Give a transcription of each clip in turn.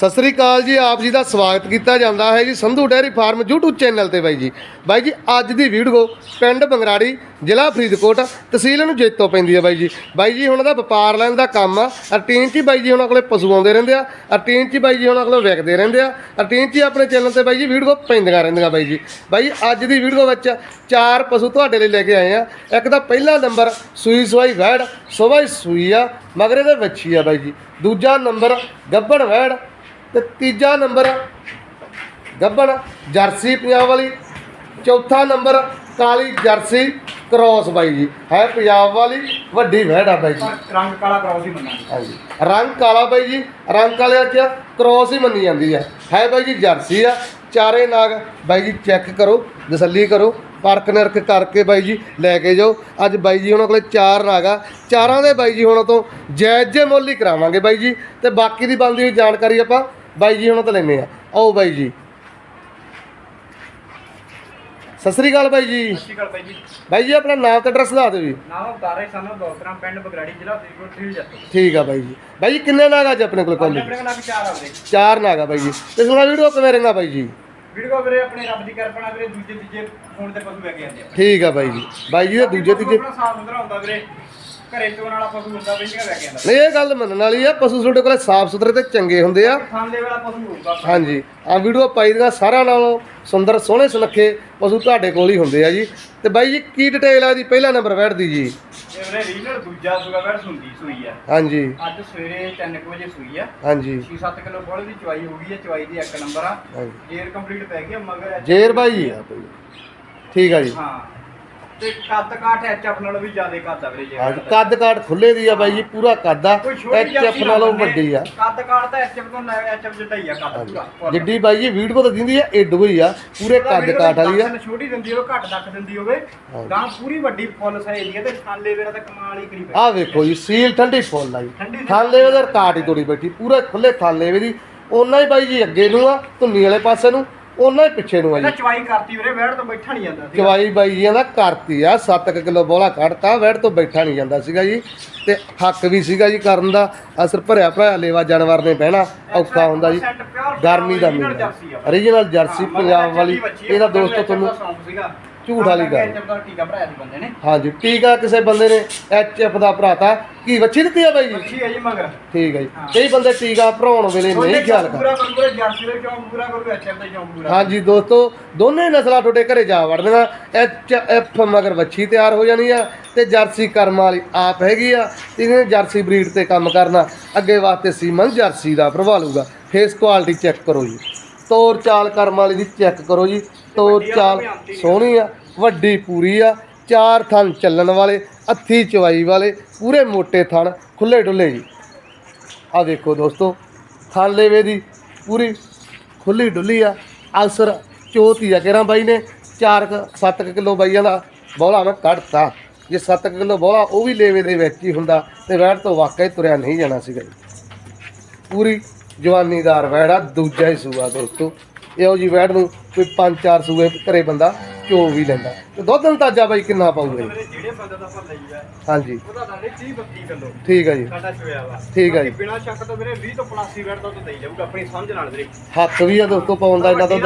ਸਤਿ ਸ੍ਰੀ ਅਕਾਲ ਜੀ ਆਪ ਜੀ ਦਾ ਸਵਾਗਤ ਕੀਤਾ ਜਾਂਦਾ ਹੈ ਜੀ Sandhu dairy farm YouTube channel ਤੇ ਬਾਈ ਜੀ। ਬਾਈ ਜੀ ਅੱਜ ਦੀ ਵੀਡੀਓ ਪਿੰਡ ਬੰਗਰਾੜੀ ਜ਼ਿਲ੍ਹਾ ਫਰੀਦਕੋਟ ਤਹਿਸੀਲ ਨੂੰ ਜੇਤੋਂ ਪੈਂਦੀ ਹੈ ਬਾਈ ਜੀ। ਬਾਈ ਜੀ ਹੁਣ ਦਾ ਵਪਾਰ ਲੈਣ ਦਾ ਕੰਮ ਆ। ਅਰਟੀਨ 'ਚ ਹੀ ਬਾਈ ਜੀ ਉਹਨਾਂ ਕੋਲੇ ਪਸ਼ੂ ਆਉਂਦੇ ਰਹਿੰਦੇ ਆ। ਰਟੀਨ 'ਚ ਬਾਈ ਜੀ ਉਹਨਾਂ ਕੋਲੇ ਵਿਕਦੇ ਰਹਿੰਦੇ ਆ। ਅਰਟੀਨ 'ਚ ਹੀ ਆਪਣੇ ਚੈਨਲ ਤੇ ਬਾਈ ਜੀ ਵੀਡੀਓ ਪੈਂਦੀਆਂ ਰਹਿੰਦੀਆਂ ਬਾਈ ਜੀ। ਬਾਈ ਜੀ, ਅੱਜ ਦੀ ਵੀਡੀਓ ਵਿੱਚ ਚਾਰ ਪਸ਼ੂ ਤੁਹਾਡੇ ਲਈ ਲੈ ਕੇ ਆਏ ਆ। ਇੱਕ ਦਾ ਪਹਿਲਾ ਨੰਬਰ ਸੂਈ ਸਵਾਈ ਵੈੜ ਸਵਾਈ ਸੂਈ ਆ ਮਗਰੇ ਦੇ ਵੱਛੀ ਆ ਬਾਈ ਜੀ। ਦੂਜਾ ਨੰਬਰ ਗੱਬੜ ਵੈੜ ਤੇ ਤੀਜਾ ਨੰਬਰ ਗੱਬਣ ਜਰਸੀ ਪੰਜਾਬ ਵਾਲੀ ਚੌਥਾ ਨੰਬਰ ਕਾਲੀ ਜਰਸੀ ਕ੍ਰੋਸ ਬਾਈ ਜੀ। ਹੈ ਪੰਜਾਬ ਵਾਲੀ ਵੱਡੀ ਵਹਿੜ ਬਾਈ ਜੀ। ਰੰਗ ਕਾਲਾ ਕਰਾਉ ਸੀ ਮੰਨਾਂਗੇ। ਹਾਂਜੀ। ਰੰਗ ਕਾਲਾ ਬਾਈ ਜੀ। ਰੰਗ ਕਾਲੇ ਚ ਕ੍ਰੋਸ ਹੀ ਮੰਨੀ ਜਾਂਦੀ ਆ। ਹੈ ਬਾਈ ਜੀ ਜਰਸੀ ਆ। ਚਾਰੇ ਨਾਗ ਬਾਈ ਜੀ ਚੈੱਕ ਕਰੋ ਤਸੱਲੀ ਕਰੋ। ਪਰਖ ਨਿਰਖ ਕਰਕੇ ਬਾਈ ਜੀ ਲੈ ਕੇ ਜਾਓ। ਅੱਜ ਬਾਈ ਜੀ ਉਹਨਾਂ ਕੋਲੇ ਚਾਰ ਨਾਗ ਆ। ਚਾਰਾਂ ਦੇ ਬਾਈ ਜੀ ਹੁਣ ਤੋਂ ਜਾਇਜ਼ ਜੇ ਮੁੱਲ ਹੀ ਕਰਾਵਾਂਗੇ ਬਾਈ ਜੀ। ਤੇ ਬਾਕੀ ਦੀ ਬਣਦੀ ਹੋਈ ਜਾਣਕਾਰੀ ਆਪਾਂ ਬਾਈ ਜੀ ਉਹਨਾਂ ਤੋਂ ਲੈਨੇ ਆ। ਆਓ ਬਾਈ ਜੀ। ਸਤਿ ਸ੍ਰੀ ਅਕਾਲ ਬਾਈ ਜੀ। ਸਤਿ ਸ਼੍ਰੀ ਅਕਾਲ ਬਾਈ ਜੀ। ਬਾਈ ਜੀ ਆਪਣਾ ਨਾਮ ਤੇ ਐਡਰੈਸ ਦੱਸ ਦਿਓ ਜੀ। ਨਾਮ ਉਤਾਰੇ ਸਾਨੂੰ ਦੋਸਤਰਾ ਪਿੰਡ ਬਗਰਾੜੀ ਜ਼ਿਲ੍ਹਾ ਫਰੀਦਕੋਟ ਤਹਿਸੀਲ ਜੱਤੋ ਠੀਕ ਆ ਬਾਈ ਜੀ। ਬਾਈ ਜੀ ਕਿੰਨੇ ਨਾਗ ਅੱਜ ਆਪਣੇ ਕੋਲ ਅੱਜ ਕੋਲ ਆਪਣੇ ਕੋਲ ਨਾਮ ਚਾਰ ਆਉਂਦੇ ਚਾਰ ਨਾਗਾ ਬਾਈ ਜੀ। ਤੇ ਸੁਣਾ ਵੀਡੀਓ ਕਿਵੇਂ ਰਹਿੰਦਾ ਬਾਈ ਜੀ? ਵੀਡੀਓ ਵੀਰੇ ਆਪਣੇ ਰੱਬ ਦੀ ਕਿਰਪਾ ਨਾਲ ਵੀਰੇ ਦੂਜੇ ਤੀਜੇ ਫੋਨ ਤੇ ਪਸ਼ੂ ਲੈ ਕੇ ਆਉਂਦੇ ਆ। ਠੀਕ ਆ ਬਾਈ ਜੀ। ਬਾਈ ਜੀ ਦੇ ਦੂਜੇ ਤੀਜੇ ਆਪਣਾ ਸਾਫ਼ ਸੁਥਰਾ ਹੁੰਦਾ ਵੀਰੇ। ਘਰੇ ਚੋਣ ਵਾਲਾ ਪਸ਼ੂ ਹੁੰਦਾ ਬਈਆਂ ਲੈ ਕੇ ਆਉਂਦਾ ਨਹੀਂ ਇਹ ਗੱਲ ਮੰਨਣ ਵਾਲੀ ਆ ਪਸ਼ੂ ਤੁਹਾਡੇ ਕੋਲੇ ਸਾਫ਼ ਸੁਥਰੇ ਤੇ ਚੰਗੇ ਹੁੰਦੇ ਆ। ਖਾਂਦੇ ਵਾਲਾ ਪਸ਼ੂ ਹੋਊਗਾ ਹਾਂਜੀ ਆ ਵੀਡੀਓ ਪਾਈ ਦੀਆਂ ਸਾਰਿਆਂ ਨਾਲੋਂ ਸੁੰਦਰ ਸੋਹਣੇ ਸੁਨੱਖੇ ਪਸ਼ੂ ਤੁਹਾਡੇ ਕੋਲ ਹੀ ਹੁੰਦੇ ਆ ਜੀ। ਤੇ ਬਾਈ ਜੀ ਕੀ ਡਿਟੇਲ ਆ ਜੀ? ਪਹਿਲਾ ਨੰਬਰ ਵੈੜਦੀ ਜੀ। ਇਹ ਵੀਰੇ ਰੀਨਰ ਦੂਜਾ ਸੂਗਾ ਬੈਠ ਸੁੰਦੀ ਸੂਈ ਆ। ਹਾਂਜੀ। ਅੱਜ ਸਵੇਰੇ 3 ਵਜੇ ਸੂਈ ਆ। ਹਾਂਜੀ। 6-7 ਕਿਲੋ ਬੋਲ ਦੀ ਚਵਾਈ ਹੋ ਗਈ ਹੈ ਚਵਾਈ ਦੀ ਇੱਕ ਨੰਬਰ ਆ। ਹਾਂਜੀ। ਜੇਰ ਕੰਪਲੀਟ ਪੈ ਗਿਆ ਮਗਰ ਇਹ- ਜੇਰ ਬਾਈ ਜੀ। ਆ। ਠੀਕ ਆ ਜੀ। ਹਾਂ। ਤੇ ਕੱਦ ਕਾਠ ਐਚ ਐਫ ਨਾਲੋਂ ਵੀ ਜ਼ਿਆਦਾ ਕੱਦ ਆ ਵੀਰੇ ਜੇ ਹਾਂਜੀ ਕੱਦ ਕਾਠ ਖੁੱਲੇ ਦੀ ਆ ਬਾਈ ਜੀ ਪੂਰਾ ਕੱਦ ਆ। ਕੋਈ ਛੋਟੀ ਐਚ ਐਫ ਜਿਹੀ ਨਾਲੋਂ ਨਾ ਵੱਡੀ ਆ। ਕੱਦ ਕਾਠ ਤਾਂ ਐਚ ਐਫ ਤੋਂ ਲੈ ਐਚ ਐਫ ਜਿੱਡਾ ਹੀ ਆ ਕੱਦ ਪੂਰਾ full। ਜਿੱਡੀ ਬਾਈ ਜੀ ਵੀਡੀਓ ਤਾਂ ਦਿੰਦੀ ਆ ਏਡੋ ਹੀ ਆ ਪੂਰੇ ਉਹਦਾ ਕੱਦ ਵੀਡੀਓ ਕਾਠ ਵਾਲੀ ਆ। ਦੱਖਣ ਛੋਟੀ ਦਿੰਦੀ ਹੋਵੇ ਘੱਟ ਦੱਖ ਦਿੰਦੀ ਹੋਵੇ। ਹਾਂਜੀ। ਗਾਂ ਪੂਰੀ ਵੱਡੀ ਫੁੱਲ ਸਾਈਜ਼ ਦੀ ਹੈ ਤੇ ਛਾਲੇ ਵੇਰਾ ਤਾਂ ਕਮਾਲ ਹੀ ਕਰੀ ਪਈ ਆ ਵੇਖੋ ਜੀ ਸੀਲ ਠੰਡੀ ਫੁੱਲ ਆ ਜੀ। ਠੰਡੀ ਥਾਲੇ ਉਹਦੇ ਕਾਟ ਹੀ ਤੋੜੀ ਬੈਠੀ ਪੂਰਾ ਖੁੱਲੇ ਥਾਲੇ ਦੀ ਉਹਨਾਂ ਹੀ ਬਾਈ ਜੀ ਅੱਗੇ ਨੂੰ ਆ ਧੁੰਨੀ ਵਾਲੇ ਪਾਸੇ ਨੂੰ। ਉਹਨਾਂ ਹੀ ਪਿੱਛੇ ਨੂੰ ਆ ਜੀ। ਚਵਾਈ ਕਰਤੀ ਵੀਰੇ ਬੈਠ ਤੋਂ ਬੈਠਾ ਨਹੀਂ ਜਾਂਦਾ ਸੀ ਚਵਾਈ ਬਾਈ ਜੀਆਂ ਦਾ ਕਰਤੀ ਆ 7 ਕਿਲੋ ਬੋਲਾ ਕੱਢਤਾ ਵੈੜ ਤੋਂ ਬੈਠਾ ਨਹੀਂ ਜਾਂਦਾ ਸੀਗਾ ਜੀ। ਤੇ ਹੱਕ ਵੀ ਸੀਗਾ ਜੀ ਕਰਨ ਦਾ ਅਸਰ ਭਰਿਆ ਭਰਿਆ ਲੇਵਾ ਜਾਨਵਰ ਨੇ ਬਹਿਣਾ ਔਖਾ ਹੁੰਦਾ ਜੀ। ਗਰਮੀ ਦਾ ਮਹੀਨਾ। ਓਰੀਜਨਲ ਜਰਸੀ ਪੰਜਾਬ ਵਾਲੀ ਇਹਦਾ ਦੋਸਤੋ ਤੁਹਾਨੂੰ ਝੂਠ ਵਾਲੀ ਗੱਲ। ਐਚ ਐਫ ਦਾ ਟੀਕਾ ਭਰਾਇਆ ਸੀ ਬੰਦੇ ਨੇ। ਹਾਂਜੀ ਟੀਕਾ ਕਿਸੇ ਬੰਦੇ ਨੇ ਐਚ ਐਫ ਦਾ ਭਰਾਤਾ। ਕੀ ਵੱਛੀ ਦਿੱਤੀ ਆ ਬਾਈ ਜੀ? ਅੱਛੀ ਹੈ ਜੀ ਮਗਰ। ਠੀਕ ਹੈ ਜੀ। ਕਈ ਬੰਦੇ ਟੀਕਾ ਭਰਾਉਣ ਵੇਲੇ ਨਹੀਂ ਖਿਆਲ ਪੂਰਾ ਜਰਸੀ ਦੇ ਪੂਰਾ ਦਾ ਪੂਰਾ ਹਾਂਜੀ ਦੋਸਤੋ ਦੋਨੇ ਨਸਲਾਂ ਤੁਹਾਡੇ ਘਰੇ ਜਾ ਵੜਦੀਆਂ ਐਚ ਐਫ ਮਗਰ ਵੱਛੀ ਤਿਆਰ ਹੋ ਜਾਣੀ ਆ ਤੇ ਜਰਸੀ ਕਰਮ ਵਾਲੀ ਆਪ ਹੈਗੀ ਆ। ਇਹਨੇ ਜਰਸੀ ਬਰੀਡ ਤੇ ਕੰਮ ਕਰਨਾ। ਅੱਗੇ ਵਾਸਤੇ ਸੀਮਨ ਜਰਸੀ ਦਾ ਪ੍ਰਭਾਵ ਲੂਗਾ ਫੇਸ ਕੁਆਲਿਟੀ ਚੈੱਕ ਕਰੋ ਜੀ। ਤੋਰ ਚਾਲ ਕਰਮ ਵਾਲੀ ਦੀ ਚੈੱਕ ਕਰੋ ਜੀ। ਤੋਰ ਚਾਲ ਸੋਹਣੀ ਆ। ਵੱਡੀ ਪੂਰੀ ਆ, ਚਾਰ ਥਣ ਚੱਲਣ ਵਾਲੇ, ਅੱਥੀ ਚਵਾਈ ਵਾਲੇ, ਪੂਰੇ ਮੋٹے ਥਣ ਖੁੱਲੇ ਡੁੱਲੇ ਜੀ। ਆ ਦੇਖੋ ਦੋਸਤੋ, ਥਣ ਲੇਵੇ ਦੀ ਪੂਰੀ ਖੁੱਲੀ ਡੁੱਲੀ ਆ। ਅਲਸਰ ਚੋਤੀ ਆ ਕਿਰਾਂ ਬਾਈ ਨੇ? 4 7 ਕਿਲੋ ਬਾਈਆਂ ਦਾ ਬੋਲਾ ਮੈਂ ਕੱਢਤਾ। ਜੇ 7 ਕਿਲੋ ਬੋਲਾ, ਉਹ ਵੀ ਲੇਵੇ ਦੇ ਵਿੱਚ ਹੀ ਹੁੰਦਾ ਤੇ ਵੈੜ ਤੋਂ ਵਾਕਿਆ ਹੀ ਤੁਰਿਆ ਨਹੀਂ ਜਾਣਾ ਸੀਗਾ ਜੀ। ਪੂਰੀ ਜਵਾਨੀਦਾਰ ਵੈੜ ਆ ਦੂਜਾ ਹੀ ਸੂਆ ਦੋਸਤੋ। ਇਹੋ ਜੀ ਵੈੜ ਨੂੰ ਕੋਈ 5-4 ਸੂਏ ਘਰੇ ਬੰਦਾ ਚੋ ਵੀ ਲੈਂਦਾ। ਤੇ ਦੁੱਧ ਅੰਦਾਜ਼ਾ ਬਾਈ ਕਿੰਨਾ ਪਾਊਗਾ ਜੀ? ਮੇਰੇ ਜਿਹੜੇ ਬੰਦੇ ਦਾ ਆਪਾਂ ਲਈ ਆ ਹਾਂਜੀ। ਉਹਦਾ ਸਾਡੇ 30 32 ਕਿਲੋ। ਠੀਕ ਆ ਜੀ। ਸਾਡਾ ਚੋਇਆ ਵਾ। ਠੀਕ ਆ ਜੀ। ਬਿਨਾ ਸ਼ੱਕ ਤੋਂ ਵੀਰੇ 20 ਤੋਂ 85 ਵੈਟ ਦਾ ਤਾਂ ਦੇਈ ਜਾਊਗਾ ਆਪਣੀ ਸਮਝ ਨਾਲ ਵੀਰੇ। ਹੱਥ ਵੀ ਆ ਦੋਸਤੋ ਪਾਉਣ ਦਾ ਇਹਨਾਂ ਦੁੱਧ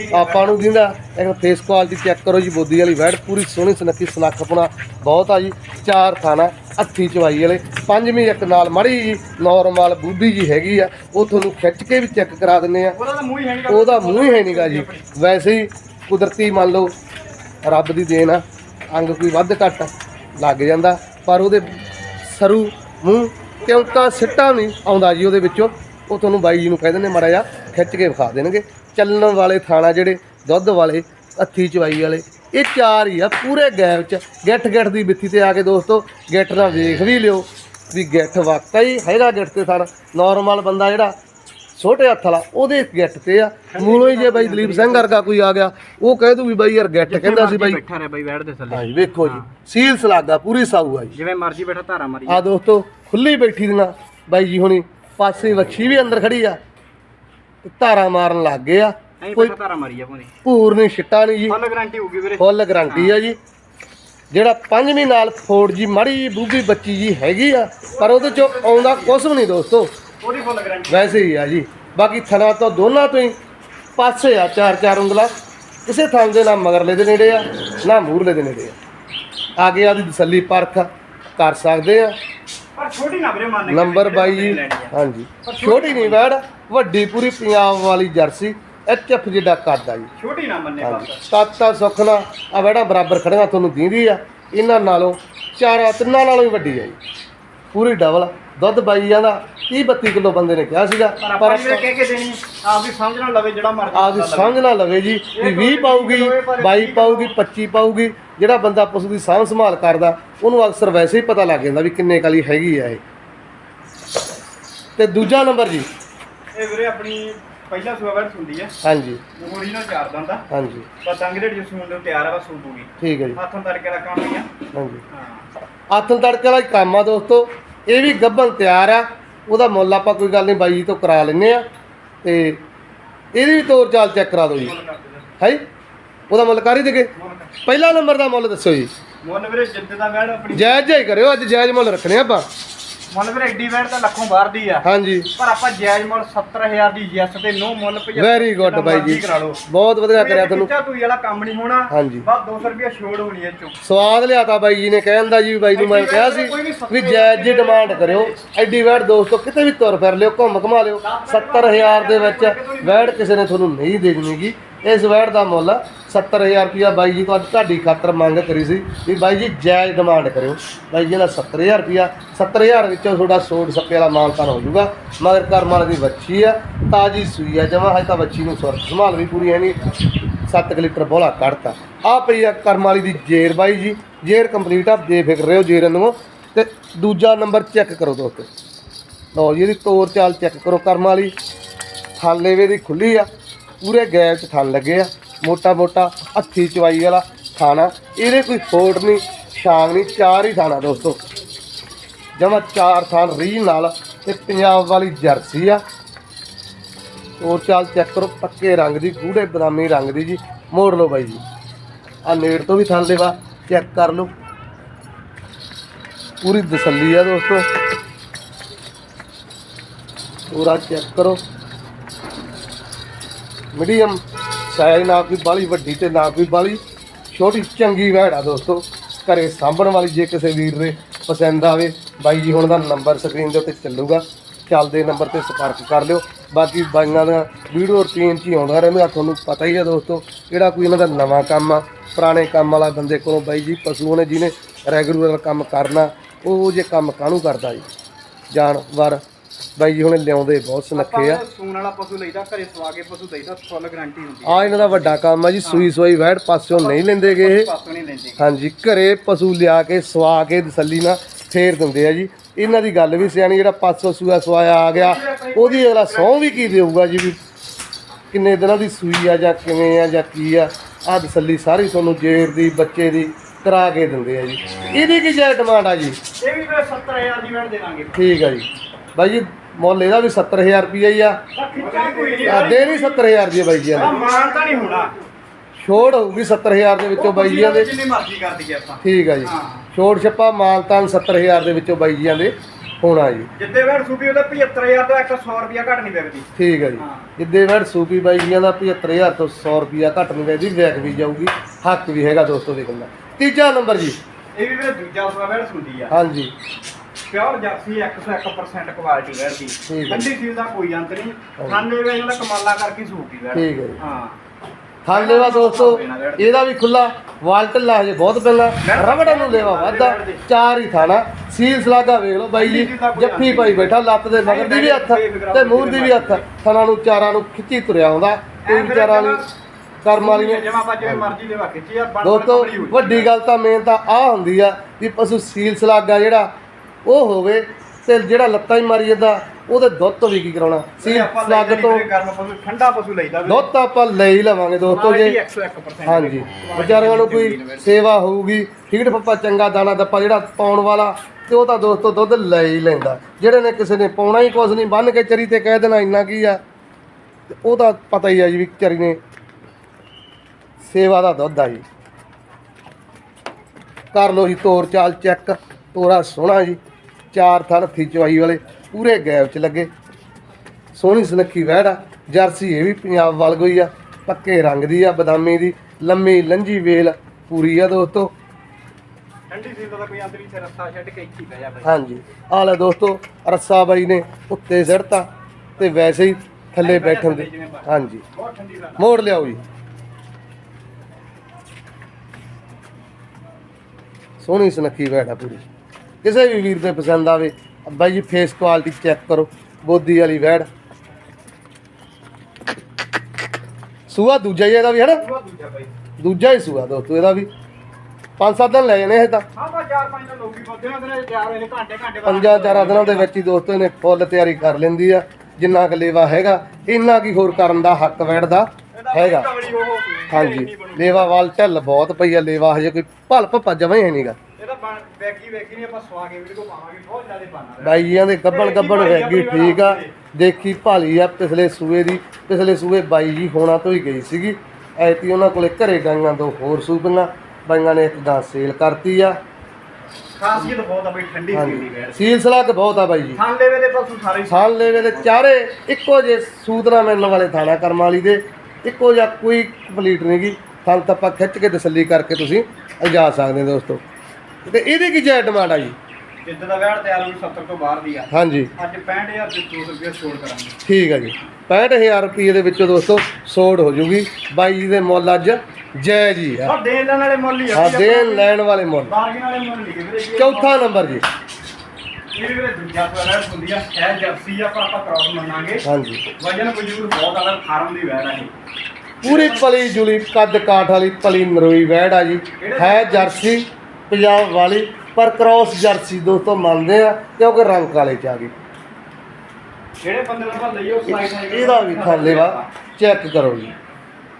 ਹੀ ਆਪਾਂ ਨੂੰ ਦਿੰਦਾ। ਇੱਕ ਫੇਸ ਕੁਆਲਿਟੀ ਚੈੱਕ ਕਰੋ ਜੀ ਬੋਦੀ ਵਾਲੀ ਵੈੜ ਪੂਰੀ ਸੋਹਣੀ ਸੁਨੱਖੀ ਸੁਨੱਖਪਣਾ ਬਹੁਤ ਆ ਜੀ। ਚਾਰ ਥਾਣਾ ਅੱਥੀ ਚਵਾਈ ਵਾਲੇ ਪੰਜਵੀਂ ਇੱਕ ਨਾਲ ਮੜੀ ਜੀ ਨੋਰਮਲ ਬੂਢੀ ਜੀ ਹੈਗੀ ਆ ਉਹ ਤੁਹਾਨੂੰ ਖਿੱਚ ਕੇ ਵੀ ਚੈੱਕ ਕਰਾ ਦਿੰਨੇ ਆ। ਹੀ ਹੈ ਉਹਦਾ ਮੂੰਹ ਹੀ ਹੈ ਨਹੀਂਗਾ ਜੀ। ਵੈਸੇ ਹੀ ਕੁਦਰਤੀ ਮੰਨ ਲਓ ਰੱਬ ਦੀ ਦੇਣ ਆ, ਅੰਗ ਕੋਈ ਵੱਧ ਘੱਟ ਲੱਗ ਜਾਂਦਾ, ਪਰ ਉਹਦੇ ਸਰੂ ਮੂੰਹ ਕਿਉਂਕਾ ਸਿੱਟਾ ਨਹੀਂ ਆਉਂਦਾ ਜੀ ਉਹਦੇ ਵਿੱਚੋਂ, ਉਹ ਤੁਹਾਨੂੰ ਬਾਈ ਜੀ ਨੂੰ ਕਹਿ ਦਿੰਦੇ, ਮਾੜਾ ਜਿਹਾ ਖਿੱਚ ਕੇ ਵਿਖਾ ਦੇਣਗੇ। ਚੱਲਣ ਵਾਲੇ ਥਾਣਾ ਜਿਹੜੇ, ਦੁੱਧ ਵਾਲੇ, ਹੱਥੀ ਚਵਾਈ ਵਾਲੇ, ਇਹ ਚਾਰ ਹੀ ਆ, ਪੂਰੇ ਗੈਪ ਚ, ਗਿੱਠ ਗਿੱਠ ਦੀ ਬਿੱਥੀ ਤੇ ਆ ਕੇ ਦੋਸਤੋ, ਗਿੱਠ ਨਾਲ ਵੇਖ ਵੀ ਲਿਓ, ਵੀ ਗਿੱਠ ਵਾਕਈ ਹੈਗਾ ਗਿੱਠ ਤੇ ਥਾਣਾ ਨਾਰਮਲ ਬੰਦਾ ਜਿਹੜਾ ਛੋਟੇ ਹੱਥ ਵਾਲਾ ਉਹਦੇ ਗਿੱਟ ਤੇ ਆ। ਮੂਲੋਂ ਹੀ ਜੇ ਬਾਈ ਦਲੀਪ ਸਿੰਘ ਵਰਗਾ ਕੋਈ ਆ ਗਿਆ ਉਹ ਕਹਿ ਦੂ ਵੀ ਬਾਈ ਯਾਰ ਗਿੱਟ ਕਹਿੰਦਾ ਸੀ ਬਾਈ। ਬੈਠਾ ਰਿਹਾ ਬਾਈ ਵੈਟ ਦੇ ਥੱਲੇ। ਹਾਂਜੀ ਵੇਖੋ ਜੀ ਸੀਲ ਸਲਾਗਾ ਪੂਰੀ ਸਾਊ ਆ ਜੀ। ਜਿਵੇਂ ਮਰਜ਼ੀ ਬੈਠਾ ਧਾਰਾ ਮਾਰੀ ਆ ਦੋਸਤੋ ਖੁੱਲੀ ਬੈਠੀ ਦੀਆਂ ਬਾਈ ਜੀ ਹੁਣੀ ਪਾਸੇ ਵੱਛੀ ਵੀ ਅੰਦਰ ਖੜੀ ਆ ਤੇ ਧਾਰਾ ਮਾਰਨ ਲੱਗ ਗਏ ਆ। ਐਂ ਕੋਈ ਬੈਠਾ ਧਾਰਾ ਮਾਰੀ ਆ ਭਾਵੇਂ ਭੂਰ ਨਹੀਂ ਛਿੱਟਾ ਨਹੀਂ ਜੀ। ਫੁੱਲ ਗਾਰੰਟੀ ਹੋਊਗੀ ਵੀਰੇ। ਫੁੱਲ ਗਾਰੰਟੀ ਆ ਜੀ। ਜਿਹੜਾ ਪੰਜਵੀਂ ਨਾਲ ਫੋੜ ਜੀ ਮਾੜੀ ਬੂਗੀ ਬੱਚੀ ਜੀ ਹੈਗੀ ਆ ਪਰ ਉਹਦੇ ਚੋਂ ਆਉਂਦਾ ਕੁਛ ਵੀ ਨਹੀਂ ਦੋਸਤੋ। ਉਹਦੀ ਫੁੱਲ ਗਾਰੰਟੀ ਵੈਸੇ ਹੀ ਆ ਜੀ। ਬਾਕੀ ਥਣਾ ਤੋਂ ਦੋਨਾਂ ਤੋਂ ਹੀ ਪਾਸੇ ਆ ਚਾਰ ਚਾਰ ਉਂਗਲਾਂ। ਕਿਸੇ ਥਾਂ ਦੇ ਨਾ ਮਗਰਲੇ ਦੇ ਨੇੜੇ ਆ ਨਾ ਮੂਰਲੇ ਦੇ ਨੇੜੇ ਆ। ਆਗੇ ਆਦੀ ਤਸੱਲੀ ਪਰਖ। ਕਰ ਸਕਦੇ ਆ। ਪਰ ਛੋਟੀ ਨਾ ਵੀਰੇ ਮੰਨ ਨੰਬਰ 22 ਜੀ ਹਾਂਜੀ। ਛੋਟੀ ਨਹੀਂ ਵੈੜ ਵੱਡੀ ਪੂਰੀ ਪੰਜਾਬ ਵਾਲੀ ਜਰਸੀ ਐਚਐਫ ਕੱਦ ਆ ਜੀ। ਛੋਟੀ ਨਾ ਮੰਨੇ ਬਸ। ਤਾਤਾ ਸੁਖਨਾ ਆ ਵੈੜਾ ਬਰਾਬਰ ਖੜੀਆਂ ਤੁਹਾਨੂੰ ਦੀਂਦੀ ਆ। ਇਹਨਾਂ ਨਾਲੋਂ ਚਾਰਾਂ ਤਿੰਨਾਂ ਨਾਲੋਂ ਹੀ ਵੱਡੀ ਆ ਜੀ। ਪੂਰੀ ਡਬਲ ਦੁੱਧ ਬਾਈ ਜਾਂਦਾ 30 32 ਕਿਲੋ ਬੰਦੇ ਨੇ ਕਿਹਾ ਸੀਗਾ ਪਰ ਆਪਾਂ ਵੀਰੇ ਕਹਿ ਕੇ ਦੇਣੀ ਆਪ ਵੀ ਸਮਝ ਨਾ ਲਵੇ ਜਿਹੜਾ ਮਰਜ਼ੀ ਆਪਦੀ ਸਮਝ ਨਾ ਲਵੇ ਜੀ ਵੀ 20 ਪਾਊਗੀ 22 ਪਾਊਗੀ 25 ਪਾਊਗੀ ਜਿਹੜਾ ਬੰਦਾ ਪਸ਼ੂ ਦੀ ਸਾਂਭ ਸੰਭਾਲ ਕਰਦਾ ਉਹਨੂੰ ਅਕਸਰ ਵੈਸੇ ਹੀ ਪਤਾ ਲੱਗ ਜਾਂਦਾ ਵੀ ਕਿੰਨੇ ਕਾਲੀ ਹੈਗੀ ਆ ਇਹ। ਤੇ ਦੂਜਾ ਨੰਬਰ ਜੀ। ਇਹ ਵੀਰੇ ਆਪਣੀ ਪਹਿਲਾ ਸੂਆ ਹੁੰਦੀ ਹੈ ਹਾਂਜੀ। ਮੋਹਰੀ ਨਾਲ ਚਾਰ ਦੰਦਾ ਹਾਂਜੀ। ਪਰ ਤੰਗਰੇਡ ਜਿਸ ਨੂੰ ਤਿਆਰ ਆ ਬਸ ਸੂਪੂਗੀ ਠੀਕ ਹੈ ਜੀ। ਹੱਥੋਂ ਤੜਕੇ ਦਾ ਕੰਮ ਹੀ ਆ। ਹਾਂਜੀ। ਹਾਂ। ਆਥਨ ਤੜਕੇ ਹੀ ਕੰਮ ਆ ਦੋਸਤੋ। ਇਹ ਵੀ ਗੱਭਣ ਤਿਆਰ ਆ ਉਹਦਾ ਮੁੱਲ ਆਪਾਂ ਕੋਈ ਗੱਲ ਨਹੀਂ ਬਾਈ ਜੀ ਤੋਂ ਕਰਾ ਲੈਨੇ ਆ। ਤੇ ਇਹਦੀ ਵੀ ਤੋਰ ਚਾਲ ਚੈੱਕ ਕਰਾ ਦਿਓ ਜੀ। ਹੈ? ਉਹਦਾ ਮੁੱਲ ਕਰ ਹੀ ਦੇਗੇ। ਪਹਿਲਾ ਨੰਬਰ ਦਾ ਮੁੱਲ ਦੱਸੋ ਜੀ। ਮੁੱਲ ਵੀਰੇ ਜਿੱਦ ਦਾ ਵੈਟ ਆਪਣੀ। ਜਾਇਜ਼ ਜਾਈ ਕਰਿਓ ਅੱਜ ਜਾਇਜ਼ ਮੁੱਲ ਰੱਖਣੇ ਆਪਾਂ। ਮੁੱਲ ਵੀਰੇ ਐਡੀ ਵੈਟ ਤਾਂ ਲੱਖੋਂ ਬਾਹਰ ਦੀ ਆ। ਹਾਂਜੀ। ਪਰ ਆਪਾਂ ਜਾਇਜ਼ ਮੁੱਲ 70000 ਦੀ ਯੈਸ ਤੇ ਨੋ ਮੁੱਲ 75 ਵੈਰੀ ਗੁੱਡ ਬਾਈ ਜੀ। ਬਹੁਤ ਵਧੀਆ ਕਰਿਆ ਤੁਹਾਨੂੰ। ਕਿੱਚਾ ਤੂੰ ਵਾਲਾ ਕੰਮ ਨਹੀਂ ਹੋਣਾ। ਹਾਂਜੀ। ਬਸ 200 ਰੁਪਏ ਛੋੜ ਹੋਣੀ ਇਹ ਚੋਂ। ਸਵਾਦ ਲਿਆਤਾ ਬਾਈ ਜੀ ਨੇ ਕਹਿੰਦਾ ਜੀ ਬਾਈ ਨੂੰ ਮੈਂ ਕਿਹਾ ਸੀ ਵੀ ਜਾਇਜ਼ ਜੀ ਡਿਮਾਂਡ ਕਰਿਓ। ਐਡੀ ਵੈੜ ਦੋਸਤੋ ਕਿਤੇ ਵੀ ਤੁਰ ਫਿਰ ਲਿਓ ਘੁੰਮ ਘਮਾ ਲਿਓ। 70000 ਦੇ ਵਿੱਚ ਵੈੜ ਕਿਸੇ ਨੇ ਤੁਹਾਨੂੰ ਨਹੀਂ ਦੇ ਦੇਣੀਗੀ ਇਸ ਵੈੜ ਦਾ ਮੁੱਲ 70000 ਰੁਪਇਆ ਬਾਈ ਜੀ ਤੋਂ ਅੱਜ ਤੁਹਾਡੀ ਖਾਤਰ ਮੰਗ ਕਰੀ ਸੀ ਵੀ ਬਾਈ ਜੀ ਜਾਇਜ਼ ਡਿਮਾਂਡ ਕਰਿਓ। ਬਾਈ ਜੀ ਦਾ 70000 ਰੁਪਇਆ 70000 ਵਿੱਚੋਂ ਤੁਹਾਡਾ ਸੋਡ ਸੱਪੇ ਵਾਲਾ ਮਾਨਤਾਨ ਹੋ ਜਾਊਗਾ। ਮਗਰ ਕਰਮ ਵਾਲੇ ਦੀ ਵੱਛੀ ਆ, ਤਾਜੀ ਸੂਈ ਆ, ਜਮਾ ਹਜੇ ਤਾਂ ਵੱਛੀ ਨੂੰ ਸੁਰ ਸੰਭਾਲ ਵੀ ਪੂਰੀ ਹੈ ਨਹੀਂ 7 ਲੀਟਰ ਬੋਲਾ ਕੱਢਤਾ। ਆ ਪਈ ਆ ਕਰਮ ਵਾਲੀ ਦੀ ਜੇਰ ਬਾਈ ਜੀ। ਜੇਰ ਕੰਪਲੀਟ ਆ, ਬੇਫਿਕਰ ਰਹੋ ਜੇਰ ਨੂੰ। ਤੇ ਦੂਜਾ ਨੰਬਰ ਚੈੱਕ ਕਰੋ ਦੋਸਤੋ। ਲਓ ਜੀ, ਇਹਦੀ ਤੋਰ ਚਾਲ ਚੈੱਕ ਕਰੋ ਕਰਮ ਵਾਲੀ ਥਾਲੇਵੇ ਦੀ ਖੁੱਲੀ ਆ। ਪੂਰੇ ਗੈਲ 'ਚ ਥਣ ਲੱਗੇ ਆ, ਮੋਟਾ ਮੋਟਾ ਹੱਥੀ ਚਵਾਈ ਵਾਲਾ ਖਾਣਾ, ਇਹਦੇ ਕੋਈ ਫੋਟ ਨਹੀਂ ਛਾਂਗ ਨਹੀਂ ਚਾਰ ਹੀ ਥਾਣਾ ਦੋਸਤੋ। ਜਮਾ ਚਾਰ ਥਾਣ ਰੀ ਨਾਲ ਤੇ ਪੰਜਾਬ ਵਾਲੀ ਜਰਸੀ ਆ। ਤੋਰ ਚਾਲ ਚੈੱਕ ਕਰੋ, ਪੱਕੇ ਰੰਗ ਦੀ, ਗੂੜੇ ਬਦਾਮੀ ਰੰਗ ਦੀ ਜੀ, ਮੋੜ ਲਓ ਬਾਈ ਜੀ। ਆ ਨੇੜ ਤੋਂ ਵੀ ਥਣ ਲੈਵਾ ਚੈੱਕ ਕਰ ਲਓ। ਪੂਰੀ ਤਸੱਲੀ ਆ ਦੋਸਤੋ। ਪੂਰਾ ਚੈੱਕ ਕਰੋ। ਮੀਡੀਅਮ ਸਾਈਜ਼ ਨਾ ਕੋਈ ਬਾਲੀ ਵੱਡੀ ਤੇ ਨਾ ਕੋਈ ਬਾਲੀ ਛੋਟੀ, ਚੰਗੀ ਵੈੜ ਆ ਦੋਸਤੋ। ਘਰੇ ਸਾਂਭਣ ਵਾਲੀ ਜੇ ਕਿਸੇ ਵੀਰ ਦੇ ਪਸੰਦ ਆਵੇ, ਬਾਈ ਜੀ ਹੁਣ ਦਾ ਨੰਬਰ ਸਕਰੀਨ ਦੇ ਉੱਤੇ ਚੱਲੂਗਾ। ਚੱਲਦੇ ਨੰਬਰ ਤੇ ਸੰਪਰਕ ਕਰ ਲਿਓ। ਬਾਕੀ ਬਾਈਆਂ ਦਾ ਵੀਡੀਓ ਰੁਟੀਨ 'ਚ ਹੀ ਆਉਂਦਾ ਰਹਿੰਦਾ, ਤੁਹਾਨੂੰ ਪਤਾ ਹੀ ਆ ਦੋਸਤੋ ਜਿਹੜਾ ਕੋਈ ਇਹਨਾਂ ਦਾ ਨਵਾਂ ਕੰਮ ਆ। ਪੁਰਾਣੇ ਕੰਮ ਵਾਲਾ ਬੰਦੇ ਕੋਲੋਂ ਬਾਈ ਜੀ, ਪਸ਼ੂ ਨੇ ਜਿਹਨੇ ਰੈਗੂਲਰ ਕੰਮ ਕਰਨਾ, ਉਹ ਜੇ ਕੰਮ ਕਾਹਨੂੰ ਕਰਦਾ ਜੀ? ਜਾਨਵਰ ਬਾਈ ਜੀ ਹੁਣ ਲਿਆਉਂਦੇ ਬਹੁਤ ਸੁਨੱਖੇ ਆ। ਆਪਾਂ ਸੂਣ ਵਾਲਾ ਪਸ਼ੂ ਲਈਦਾ ਘਰੇ ਸਵਾ ਕੇ ਪਸ਼ੂ ਦੇਈਦਾ ਫੁੱਲ ਗਾਰੰਟੀ ਹੁੰਦੀ ਆ ਇਹਨਾਂ ਦਾ ਵੱਡਾ ਕੰਮ ਆ ਜੀ ਸੂਈ ਸੂਈ ਵੈੜ ਪਾਸਿਓਂ ਨਹੀਂ ਲੈਂਦੇ ਗੇ ਇਹ। ਪਾਸੋਂ ਨਹੀਂ ਲੈਂਦੇ। ਹਾਂਜੀ ਘਰੇ ਪਸ਼ੂ ਲਿਆ ਕੇ ਸਵਾ ਕੇ ਤਸੱਲੀ ਨਾਲ ਫੇਰ ਦਿੰਦੇ ਆ ਜੀ। ਇਹਨਾਂ ਦੀ ਗੱਲ ਵੀ ਸਿਆਣੀ ਜਿਹੜਾ ਪਾਸੋਂ ਸੂਆ ਸਵਾਇਆ ਆ ਗਿਆ ਉਹਦੀ ਅਗਲਾ ਸਹੁੰ ਵੀ ਕੀ ਦੇਊਗਾ ਜੀ ਵੀ ਕਿੰਨੇ ਦਿਨਾਂ ਦੀ ਸੂਈ ਆ ਜਾਂ ਕਿਵੇਂ ਆ ਜਾਂ ਕੀ ਆ ਆ ਤਸੱਲੀ ਸਾਰੀ ਤੁਹਾਨੂੰ ਜੇਰ ਦੀ ਬੱਚੇ ਦੀ ਕਰਾ ਕੇ ਦਿੰਦੇ ਆ ਜੀ। ਇਹਦੀ ਕੀ ਜੇ ਡਿਮਾਂਡ ਆ ਜੀ? ਇਹ ਵੀ ਵੀਰੇ 70000 ਦੀ ਵੈਟ ਦੇ ਦਾਂਗੇ ਠੀਕ ਆ ਜੀ। ਬਾਈ ਜੀ ਮੁੱਲ ਇਹਦਾ ਵੀ 70000 ਰੁਪਈਆ ਹੀ ਆ। ਤਾਂ ਖਿੱਚਾ ਕੋਈ ਨਹੀਂ ਆ ਦੇ ਨਹੀਂ 70000 ਦੀ ਬਾਈ ਜੀ ਆ ਮਾਨ ਤਾਂ ਨਹੀਂ ਹੋਣਾ। ਛੋੜ ਹੋਊਗੀ 70000 ਦੇ ਵਿੱਚੋਂ ਬਾਈ ਜੀਆਂ ਦੇ ਜਿੰਨੀ ਮਰਜ਼ੀ ਕਰ ਦਈਏ ਆਪਾਂ। ਠੀਕ ਆ ਜੀ। ਹਾਂ। ਛੋੜ ਛੱਪਾ ਮਾਨਤਾਨ 70000 ਦੇ ਵਿੱਚੋਂ ਬਾਈ ਜੀਆਂ ਦੇ ਹੋਣਾ ਜੀ। ਜਿੱਦੇ ਵੈਟ ਸੂਪੀ ਉਹਦਾ 75000 ਤੋਂ 100 ਰੁਪਿਆ ਘੱਟ ਨਹੀਂ ਵਿਕਦੀ। ਠੀਕ ਆ ਜੀ। ਹਾਂ। ਜਿੱਦੇ ਵੜ ਸੂਪੀ ਬਾਈ ਜੀਆਂ ਦਾ 75000 ਤੋਂ 100 ਰੁਪਿਆ ਘੱਟ ਨਹੀਂ ਵੈਦੀ ਵਿਕ ਵੀ ਜਾਊਗੀ। ਹੱਕ ਵੀ ਹੈਗਾ ਦੋਸਤੋ ਦੇਖਣ ਦਾ ਤੀਜਾ ਨੰਬਰ ਜੀ। ਇਹ ਵੀ ਵੀਰੇ ਦੂਜਾ ਸਵਾ ਵੈਟ ਹੁੰਦੀ ਆ। ਹਾਂਜੀ। ਪਿਓਰ ਜਰਸੀ 101% ਕੁਆਲਿਟੀ ਵੈਟ ਦੀ ਠੀਕ ਹੈ। ਠੰਡੀ ਚੀਜ਼ ਦਾ ਕੋਈ ਅੰਤ ਨਹੀਂ। ਖਾਣੇ ਵੇ ਇਹਨਾਂ ਦਾ ਕਮਾਲਾ ਕਰਕੇ ਸੂਪੀ ਵੈਟ ਠੀਕ ਹੈ ਜੀ। ਹਾਂ। ਥਾਲੇ ਵਾ ਦੋਸਤੋ ਇਹਦਾ ਵੀ ਖੁੱਲਾ ਵਾਲਟ ਲਾ ਹਜੇ ਬਹੁਤ ਪਹਿਲਾਂ। ਰਬੜਾ ਨੂੰ ਲੈਵਾ ਵਾਦਾ ਚਾਰ ਹੀ ਥਾਣਾ। ਸੀਲ ਸਲਾਗਾ ਵੇਖ ਲਓ ਬਾਈ ਜੀ ਜੱਫੀ ਪਾਈ ਬੈਠਾ ਲੱਤ ਦੇ ਮਗਰ ਦੀ ਵੀ ਹੱਥ ਤੇ ਮੂੰਹ ਦੀ ਵੀ ਹੱਥ। ਥਣਾ ਨੂੰ ਚਾਰਾਂ ਨੂੰ ਖਿੱਚੀ ਤੁਰਿਆ ਆਉਂਦਾ। ਕੋਈ ਵਿਚਾਰਾ ਵਾਲੀ ਕਰਮ ਵਾਲੀ ਨੇ ਜਿਵੇਂ ਆਪਾਂ ਜਿਵੇਂ ਮਰਜ਼ੀ ਦੇ ਵਾ ਖਿੱਚੀ ਆ ਬਣ ਦੋਸਤੋ ਬਣੀ ਹੋਈ। ਵੱਡੀ ਗੱਲ ਤਾਂ ਮੇਨ ਤਾਂ ਆ ਹੁੰਦੀ ਆ ਵੀ ਪਸ਼ੂ ਸੀਲ ਸਲਾਗਾ ਜਿਹੜਾ ਉਹ ਹੋਵੇ ਤੇ ਜਿਹੜਾ ਲੱਤਾਂ ਹੀ ਮਾਰੀ ਜਾਂਦਾ ਉਹਦੇ ਦੁੱਧ ਤੋਂ ਵੀ ਕੀ ਕਰਾਉਣਾ? ਸਲਾਗ ਲੈਂਦੇ ਤੋਂ ਗਰਮ ਪਸ਼ੂ ਠੰਡਾ ਪਸ਼ੂ ਲਈਦਾ। ਦੁੱਧ ਤਾਂ ਆਪਾਂ ਲੈ ਹੀ ਲਵਾਂਗੇ ਦੋਸਤੋ ਜੇ। 101% ਹਾਂਜੀ। ਵਿਚਾਰਿਆਂ ਨੂੰ ਕੋਈ ਸੇਵਾ ਹੋਊਗੀ ਫੀਡ ਪੱਪਾ ਚੰਗਾ ਦਾਣਾ ਦੱਪਾ ਜਿਹੜਾ ਪਾਉਣ ਵਾਲਾ ਤੇ ਉਹ ਤਾਂ ਦੋਸਤੋ ਦੁੱਧ ਲੈ ਹੀ ਲੈਂਦਾ। ਜਿਹੜੇ ਨੇ ਕਿਸੇ ਨੇ ਪਾਉਣਾ ਹੀ ਕੁਛ ਨਹੀਂ ਬੰਨ ਕੇ ਚਰੀ ਤੇ ਕਹਿ ਦੇਣਾ ਇੰਨਾ ਕੀ ਆ। ਤੇ ਉਹਦਾ ਪਤਾ ਹੀ ਆ ਜੀ ਵੀ ਚਰੀ ਨੇ ਸੇਵਾ ਦਾ ਦੁੱਧ ਆ ਜੀ। ਕਰ ਲੋ ਜੀ ਤੋਰ ਚਾਲ ਚੈੱਕ ਤੋਰਾ ਸੋਹਣਾ ਜੀ। ਚਾਰ ਥਣ ਥੀ ਚਵਾਈ ਵਾਲੇ ਪੂਰੇ ਗੈਪ ਚ ਲੱਗੇ। ਸੋਹਣੀ ਸੁਨੱਖੀ ਵਹਿੜ ਆ ਜਰਸੀ ਇਹ ਵੀ ਪੰਜਾਬ ਵੱਲ ਗਈ ਆ ਪੱਕੇ ਰੰਗ ਦੀ ਆ ਬਦਾਮੀ ਦੀ ਲੰਮੀ ਲੰਜੀ ਵੇਲ ਪੂਰੀ ਆ ਦੋਸਤੋ। ਠੰਡੀ ਸੀਲ ਦਾ ਅੰਦਰ ਹੀ ਤੇ ਰੱਸਾ ਛੱਡ ਕੇ ਇੱਥੇ ਹੀ ਬਹਿ ਜਾ ਬਈ। ਹਾਂਜੀ ਆ ਲੈ ਦੋਸਤੋ ਰੱਸਾ ਬਾਈ ਨੇ ਉੱਤੇ ਸਿੜਤਾ ਤੇ ਵੈਸੇ ਹੀ ਥੱਲੇ ਬੈਠਣ ਦੇ। ਹਾਂਜੀ। ਬਹੁਤ ਠੰਡੀ ਦਾ ਮੋੜ ਲਿਆਓ ਜੀ। ਸੋਹਣੀ ਸੁਨੱਖੀ ਆ ਪੂਰੀ। ਕਿਸੇ ਵੀ ਵੀਰ ਤੇ ਪਸੰਦ ਆਵੇ ਬਾਈ ਜੀ ਫੇਸ ਕੁਆਲਿਟੀ ਚੈੱਕ ਕਰੋ ਬੋਦੀ ਵਾਲੀ ਵੈੜ। ਸੂਆ ਦੂਜਾ ਹੀ ਇਹਦਾ ਵੀ ਹੈ ਨਾ ਉਹ ਦੂਜਾ ਬਈ। ਦੂਜਾ ਹੀ ਸੂਆ ਦੋਸਤੋ ਇਹਦਾ ਵੀ। ਪੰਜ ਸੱਤ ਦਿਨ ਲੈ ਜਾਣੇ ਇਹ ਤਾਂ। ਹਾਂ ਬਾ ਚਾਰ ਪੰਜ ਲੋਕੀ ਨੇ ਤਿਆਰ ਘੰਟੇ ਘੰਟੇ ਪੰਜਾਂ ਚਾਰਾਂ ਦਿਨਾਂ ਦੇ ਵਿੱਚ ਹੀ ਦੋਸਤੋ ਇਹਨੇ ਫੁੱਲ ਤਿਆਰੀ ਕਰ ਲੈਂਦੀ ਆ ਜਿੰਨਾ ਕੁ ਲੇਵਾ ਹੈਗਾ ਇੰਨਾ ਕੀ ਹੋਰ ਕਰਨ ਦਾ ਹੱਕ ਵੈੜ ਦਾ ਹੈਗਾ। ਹਾਂਜੀ ਲੇਵਾ ਵਾਲ ਢਿੱਲ ਬਹੁਤ ਪਈ ਆ ਲੇਵਾ ਹਜੇ ਕੋਈ ਭਲ ਭੱਪਾ ਜਮਾਂ ਹੀ ਨਹੀਂਗਾ ਬਣ ਵੇਖੀ ਵੇਖੀ ਨਹੀਂ ਆਪਾਂ ਸਵਾ ਕੇ ਵੀਡੀਓ ਪਾਵਾਂਗੇ ਬਹੁਤ ਜ਼ਿਆਦਾ ਪਾਣਾ ਬਾਈਆਂ ਦੇ ਗੱਬਣ ਗੱਬਣ ਵੈਗੀ ਠੀਕ ਆ। ਦੇਖੀ ਭਾਲੀ ਆ ਪਿਛਲੇ ਸੂਏ ਦੀ ਪਿਛਲੇ ਸੂਏ ਬਾਈ ਜੀ ਹੋਣਾ ਤੋਂ ਹੀ ਗਈ ਸੀਗੀ। ਐਤੀ ਉਹਨਾਂ ਕੋਲੇ ਘਰੇ ਗਾਈਆਂ ਦੋ ਹੋਰ ਸੂਪੀਆਂ ਬਾਈਆਂ ਨੇ ਇੱਕ ਗਾਂ ਸੇਲ ਕਰਤੀ ਆ। ਖਾਸੀਅਤ ਬਹੁਤ ਆ ਬਈ ਠੰਡੀ ਸੀਲ ਹਾਂਜੀ। ਵੈਰ। ਸੀਲ ਸਲਾਕ ਬਹੁਤ ਆ ਬਾਈ ਜੀ। ਥਾਂ ਲੈਵੇ ਦੇ ਪਸ਼ੂ ਸਾਰੇ ਹੀ। ਥਾਣ ਲੈਵੇ ਦੇ ਚਾਰੇ ਇੱਕੋ ਜੇ ਸੂਤਰਾ ਮਿਲਣ ਵਾਲੇ ਥਾਣਾ ਕਰਮ ਵਾਲੀ ਦੇ ਇੱਕੋ ਜਿਹਾ ਕੋਈ ਕੰਪਲੀਟ ਨਹੀਂ ਗੀ। ਥਾਂ ਤਾਂ ਆਪਾਂ ਖਿੱਚ ਕੇ ਤਸੱਲੀ ਕਰਕੇ ਤੁਸੀਂ ਜਾ ਸਕਦੇ ਹੋ ਦੋਸਤੋ। ਤੇ ਇਹਦੀ ਕੀ ਜੈ ਡਿਮਾਂਡ ਆ ਜੀ? ਜਿੱਦਾਂ ਦਾ ਵੈਰ ਤਿਆਰ ਹੋਈ 70 ਤੋਂ ਬਾਹਰ ਦੀ ਆ। ਹਾਂਜੀ। ਅੱਜ 65000 ਦੇ 200 ਰੁਪਏ ਛੋੜ ਕਰਾਂਗੇ। ਠੀਕ ਹੈ ਜੀ। 65000 ਰੁਪਏ ਦੇ ਵਿੱਚੋਂ ਦੋਸਤੋ ਸੋੜ ਹੋ ਜੂਗੀ। ਬਾਈ ਜੀ ਦੇ ਮੁੱਲ ਅੱਜ ਜੈ ਜੀ ਆ। ਦੇਣ ਲੈਣ ਵਾਲੇ ਮੁੱਲ ਹੀ ਆ। ਹਾਂ ਦੇਣ ਲੈਣ ਵਾਲੇ ਮੁੱਲ। ਬਾਰਗਿਨ ਵਾਲੇ ਮੁੱਲ ਨਹੀਂ ਵੀਰੇ। ਚੌਥਾ ਨੰਬਰ ਜੀ। ਇਹ ਵੀਰੇ ਦੂਜਾ ਵੈਰ ਹੁੰਦੀ ਆ। ਹੈ ਜਰਸੀ ਆ ਪਰ ਆਪਾਂ ਕ੍ਰਾਸ ਮੰਨਾਂਗੇ। ਹਾਂਜੀ। ਵਜਨ ਵਜੂਦ ਬਹੁਤ ਆ ਫਾਰਮ ਦੀ ਵੈਰ ਆ ਇਹ। ਪੂਰੀ ਪਲੀ ਜੁਲੀ ਕੱਦ ਕਾਠ ਵਾਲੀ ਪਲੀ ਨਰੋਈ ਵੈੜ ਆ ਜੀ। ਹੈ ਜਰਸੀ। ਪੰਜਾਬ ਵਾਲੀ ਪਰ ਕ੍ਰਾਸ ਜਰਸੀ ਦੋਸਤੋ ਮੰਨਦੇ ਆ ਕਿਉਂਕਿ ਰੰਗ ਕਾਲੇ ਚ ਆ ਗਈ ਜਿਹੜੇ ਬੰਦੇ ਨੂੰ ਆਪਾਂ ਲਈਓ ਸਲਾਈਡ ਹੈ ਇਹਦਾ ਵੀ ਥੱਲੇ ਵਾ ਚੈੱਕ ਕਰੋ ਜੀ।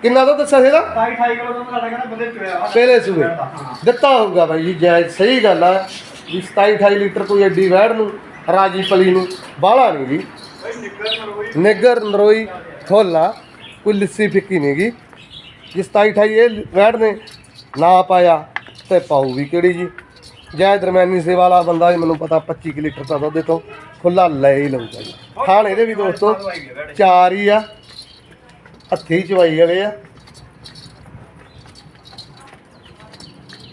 ਕਿੰਨਾ ਦਾ ਦੱਸਿਆ ਸੀ ਇਹਦਾ? 28 28 ਕਿਲੋ ਦਾ ਸਾਡਾ ਕਹਿੰਦਾ ਬੰਦੇ ਚੋਇਆ ਪਹਿਲੇ ਸੂਏ ਦਿੱਤਾ ਹੋਊਗਾ ਬਾਈ ਜੀ ਜਾਇਜ਼ ਸਹੀ ਗੱਲ ਆ। ਵੀ 27 28 ਲੀਟਰ ਕੋਈ ਐਡੀ ਵੈੜ ਨੂੰ ਰਾਜੀ ਪਲੀ ਨੂੰ ਬਾਹਲਾ ਨਹੀਂ ਜੀ। ਨਿੱਗਰ ਨਰੋਈ ਥੋਲਾ ਕੋਈ ਲਿੱਸੀ ਫਿੱਕੀ ਨਹੀਂ ਗੀ ਜੇ 27 28 ਇਹ ਵੈੜ ਨੇ ਨਾ ਪਾਇਆ। ਤੇ ਪਾਉ ਵੀ ਕਿਹੜੀ ਜੀ? ਜੈ ਦਰਮਿਆਨੀ ਸੇਵਾ ਵਾਲਾ ਬੰਦਾ ਜੀ ਮੈਨੂੰ ਪਤਾ 25 ਕੁ ਲੀਟਰ ਦਾ ਦੁੱਧ ਤੋਂ ਖੁੱਲਾ ਲੈ ਹੀ ਲਊਗਾ ਜੀ। ਖਾਣ ਇਹਦੇ ਵੀ ਦੋਸਤੋ ਚਾਰ ਹੀ ਆ। ਹੱਥੀ ਚਵਾਈ ਵਾਲੇ ਆ।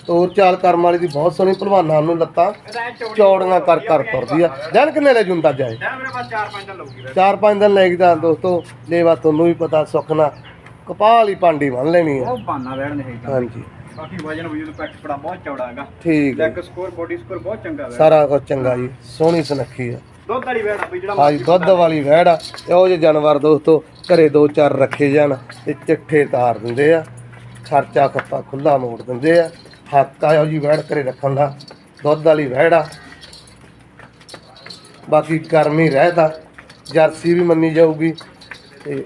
ਤੋਰ ਚਾਲ ਕਰਮ ਵਾਲੀ ਦੀ ਬਹੁਤ ਸੋਹਣੀ ਭਲਵਾਨਾਂ ਨੂੰ ਲੱਤਾਂ ਚੌੜੀਆਂ ਕਰ ਕਰ ਤੁਰਦੀ ਆ। ਦਿਨ ਕਿੰਨੇ ਲੈ ਜੁੰਦਾ ਜਾਏ ਯਾਰ ਮੇਰੇ ਪਾਸ 4 5 ਤਾਂ ਲਊਗੀ ਵੈਰ ਚਾਰ ਪੰਜ ਦਿਨ ਲੈ ਗਈ ਦੋਸਤੋ ਲੇਵਾ ਤੁਹਾਨੂੰ ਵੀ ਪਤਾ ਸੁਖਣਾ ਕਪਾਲ ਹੀ ਪਾਂਡੀ ਬੰਨ ਲੈਣੀ ਆ। ਉਹ ਬਾਨਾ ਵੈਰ ਨਹੀਂ ਹੈਗਾ ਹਾਂਜੀ। ਬਾਕੀ ਵਜਨ ਵਜੂਦ ਪੈਟ ਬੜਾ ਬਹੁਤ ਚੌੜਾ ਹੈਗਾ। ਠੀਕ ਹੈ ਲੈਗ ਸਕੋਰ ਬੋਡੀ ਸਕੋਰ ਬਹੁਤ ਚੰਗਾ ਵੈਰ ਸਾਰਾ ਕੁਝ ਚੰਗਾ ਜੀ ਸੋਹਣੀ ਸੁਨੱਖੀ ਆ। ਦੁੱਧ ਵਾਲੀ ਆ ਬਈ ਜਿਹੜਾ ਹਾਂਜੀ ਦੁੱਧ ਵਾਲੀ ਵਹਿੜ ਆ ਇਹੋ ਜਿਹੇ ਜਾਨਵਰ ਦੋਸਤੋ ਘਰੇ ਦੋ ਚਾਰ ਰੱਖੇ ਜਾਣ ਤੇ ਚਿੱਠੇ ਤਾਰ ਦਿੰਦੇ ਆ ਖਰਚਾ ਖੱਪਾ ਖੁੱਲਾ ਮੋੜ ਦਿੰਦੇ ਆ ਹੱਕ ਆ ਇਹੋ ਜੀ ਵਹਿੜ ਘਰੇ ਰੱਖਣ ਦਾ ਦੁੱਧ ਵਾਲੀ ਵਹਿੜ ਆ। ਬਾਕੀ ਗਰਮੀ ਰਹਿਦਾ ਜਰਸੀ ਵੀ ਮੰਨੀ ਜਾਊਗੀ ਤੇ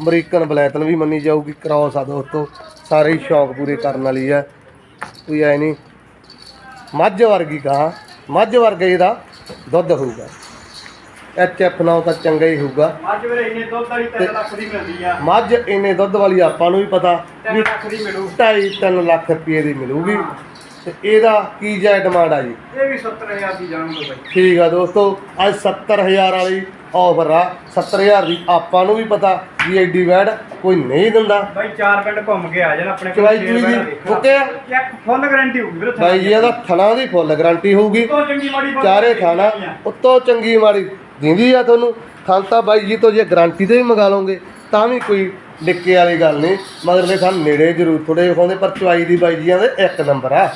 ਅਮਰੀਕਨ ਬਲੈਤਨ ਵੀ ਮੰਨੀ ਜਾਊਗੀ ਕ੍ਰਾਸ ਆ ਦੋਸਤੋ ਸਾਰੇ ਹੀ ਸ਼ੌਕ ਪੂਰੇ ਕਰਨ ਵਾਲੀ ਆ। ਕੋਈ ਐ ਨਹੀਂ ਮੱਝ ਵਰਗੀ ਗਾਂ ਮੱਝ ਵਰਗਾ ਹੀ ਇਹਦਾ ਦੁੱਧ ਹੋਊਗਾ। ਐਚ ਐਫ ਨਾਲ ਤਾਂ ਚੰਗਾ ਹੀ ਹੋਊਗਾ। ਅੱਜ ਵੀਰੇ ਇਹਨੇ ਦੁੱਧ ਵਾਲੀ 3 ਲੱਖ ਦੀ ਮਿਲਦੀ ਆ। ਮੱਝ ਇੰਨੇ ਦੁੱਧ ਵਾਲੀ ਆਪਾਂ ਨੂੰ ਵੀ ਪਤਾ 3 ਵੀ ਲੱਖ ਦੀ ਮਿਲੂ। 2.5 3 ਲੱਖ ਰੁਪਏ ਦੀ ਮਿਲੂਗੀ। ਤੇ ਇਹਦਾ ਕੀ ਜਾਇ ਡਿਮਾਂਡ ਆ ਜੀ? ਇਹ ਵੀ 70000 ਦੀ ਜਾਣ ਦੋ ਬਈ। ਠੀਕ ਆ ਦੋਸਤੋ ਅੱਜ 70000 ਵਾਲੀ ਆਫਰ ਆ 70000 ਦੀ ਆਪਾਂ ਨੂੰ ਵੀ ਪਤਾ ਵੀ ਐਡੀ ਵੈਡ ਕੋਈ ਨਹੀਂ ਦਿੰਦਾ। ਬਾਈ ਚਾਰ ਪਿੰਡ ਘੁੰਮ ਕੇ ਆ ਜਾਣ ਆਪਣੇ ਚਵਾਈ ਚੂਈ ਦੀ। ਓਕੇ ਆ। ਚੈੱਕ ਫੁੱਲ ਗਾਰੰਟੀ ਹੋਊਗੀ ਵੀਰੇ ਬਾਈ ਜੀ ਇਹਦਾ ਥਣਾ ਦੀ ਫੁੱਲ ਗਾਰੰਟੀ ਹੋਊਗੀ। ਤੋਂ ਚੰਗੀ ਮਾੜੀ ਫੁੱਲ ਚਾਰੇ ਆ। ਉੱਤੋਂ ਚੰਗੀ ਮਾੜੀ ਦਿੰਦੀ ਆ ਤੁਹਾਨੂੰ। ਖਾਲਤਾ ਬਾਈ ਜੀ ਤੋਂ ਜੇ ਗਾਰੰਟੀ ਤੇ ਵੀ ਮੰਗਾ ਲਓਗੇ ਤਾਂ ਵੀ ਕੋਈ ਡਿੱਕੇ ਵਾਲੀ ਗੱਲ ਨਹੀਂ। ਮਗਰ ਦੇ ਖਾਨ ਨੇੜੇ ਜ਼ਰੂਰ ਥੋੜੇ ਵਿਖਾਉਂਦੇ ਪਰ ਚੁਆਈ ਦੀ ਬਾਈ ਜੀਆਂ ਦੇ ਇੱਕ ਨੰਬਰ ਆ।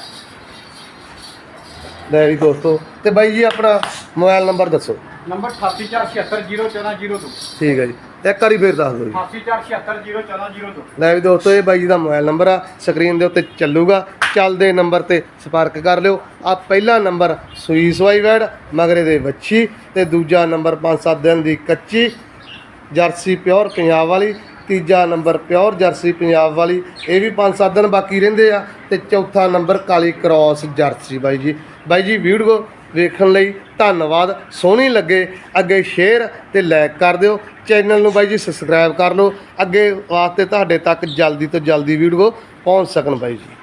ਲੈ ਵੀ ਦੋਸਤੋ ਤੇ ਬਾਈ ਜੀ ਆਪਣਾ ਮੋਬਾਈਲ ਨੰਬਰ ਦੱਸੋ। ਨੰਬਰ 8847701402 ਠੀਕ ਹੈ ਜੀ। ਇੱਕ ਵਾਰੀ ਫੇਰ ਦੱਸ ਦਿਓ ਜੀ। 8847701402 ਲੈ ਵੀ ਦੋਸਤੋ ਇਹ ਬਾਈ ਜੀ ਦਾ ਮੋਬਾਈਲ ਨੰਬਰ ਆ ਸਕਰੀਨ ਦੇ ਉੱਤੇ ਚੱਲੂਗਾ। ਚੱਲਦੇ ਨੰਬਰ ਤੇ ਸੰਪਰਕ ਕਰ ਲਿਓ। ਆ ਪਹਿਲਾ ਨੰਬਰ ਸੂਈ ਸਵਾਈ ਵੈੜ ਮਗਰੇ ਦੇ ਵੱਛੀ ਤੇ ਦੂਜਾ ਨੰਬਰ 5-7 ਦਿਨ ਦੀ ਕੱਚੀ ਜਰਸੀ ਪਿਓਰ ਪੰਜਾਬ ਵਾਲੀ ਤੀਜਾ ਨੰਬਰ ਪਿਓਰ ਜਰਸੀ ਪੰਜਾਬ ਵਾਲੀ, ਇਹ ਵੀ 5-7 ਦਿਨ ਬਾਕੀ ਰਹਿੰਦੇ ਆ। ਤੇ ਚੌਥਾ ਨੰਬਰ ਕਾਲੀ ਕ੍ਰਾਸ ਜਰਸੀ ਬਾਈ ਜੀ। ਬਾਈ ਜੀ, ਵੀਡੀਓ ਵੇਖਣ ਲਈ ਧੰਨਵਾਦ। ਸੋਹਣੀ ਲੱਗੇ, ਅੱਗੇ ਸ਼ੇਅਰ ਤੇ ਲਾਈਕ ਕਰ ਦਿਓ। ਚੈਨਲ ਨੂੰ ਬਾਈ ਜੀ ਸਬਸਕ੍ਰਾਈਬ ਕਰ ਲਓ। ਅੱਗੇ ਵਾਸਤੇ ਤੁਹਾਡੇ ਤੱਕ ਜਲਦੀ ਤੋਂ ਜਲਦੀ ਵੀਡੀਓ ਪਹੁੰਚ ਸਕਣ ਬਾਈ ਜੀ।